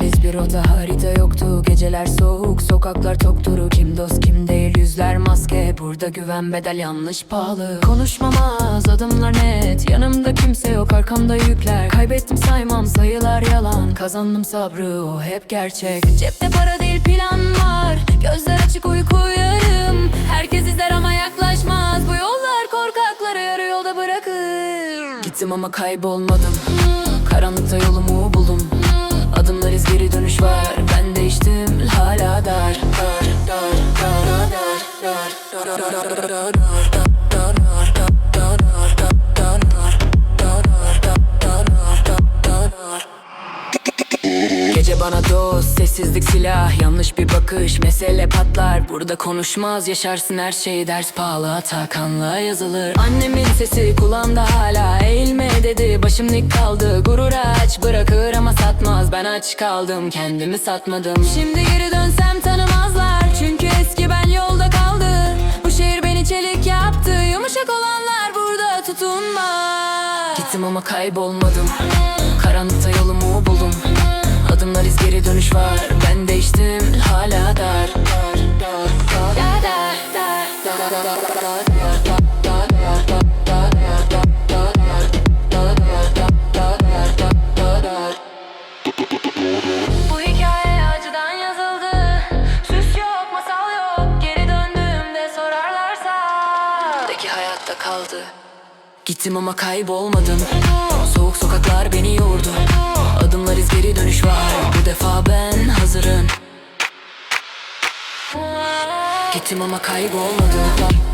bir rota harita yoktu. Geceler soğuk sokaklar tok duru Kim dost kim değil yüzler maske. Burada güven bedel yanlış pahalı. Konuşmam az adımlar net. Yanımda kimse yok arkamda yükler. Kaybettim saymam sayılar yalan. Kazandım sabrı o hep gerçek. Cepte para değil plan var. Gözler açık uyku yarım Herkes izler ama yaklaşmaz. Bu yollar korkakları yarı yolda bırakır. Gittim ama kaybolmadım. Karanlıkta yolumu buldum Adımlar iz geri dönüş var Ben değiştim hala dar Dar dar dar dar dar Dar dar dar dar dar dar dar Gece bana dost, sessizlik silah Yanlış bir bakış, mesele patlar Burada konuşmaz, yaşarsın her şeyi Ders pahalı, atakanla yazılır Annemin sesi kulağımda hala dedi, başım dik kaldı Gurur aç, bırakır ama satmaz Ben aç kaldım, kendimi satmadım Şimdi geri dönsem tanımazlar Çünkü eski ben yolda kaldı Bu şehir beni çelik yaptı Yumuşak olanlar burada tutunmaz Gittim ama kaybolmadım Karanlıkta yolumu buldum Adımlar iz geri dönüş var Ben değiştim hala dar Dar dar dar dar dar dar dar Bu Kaldı. Gittim ama kaybolmadım. Soğuk sokaklar beni yordu. Adımlar iz geri dönüş var. Bu defa ben hazırım. Gittim ama kaybolmadım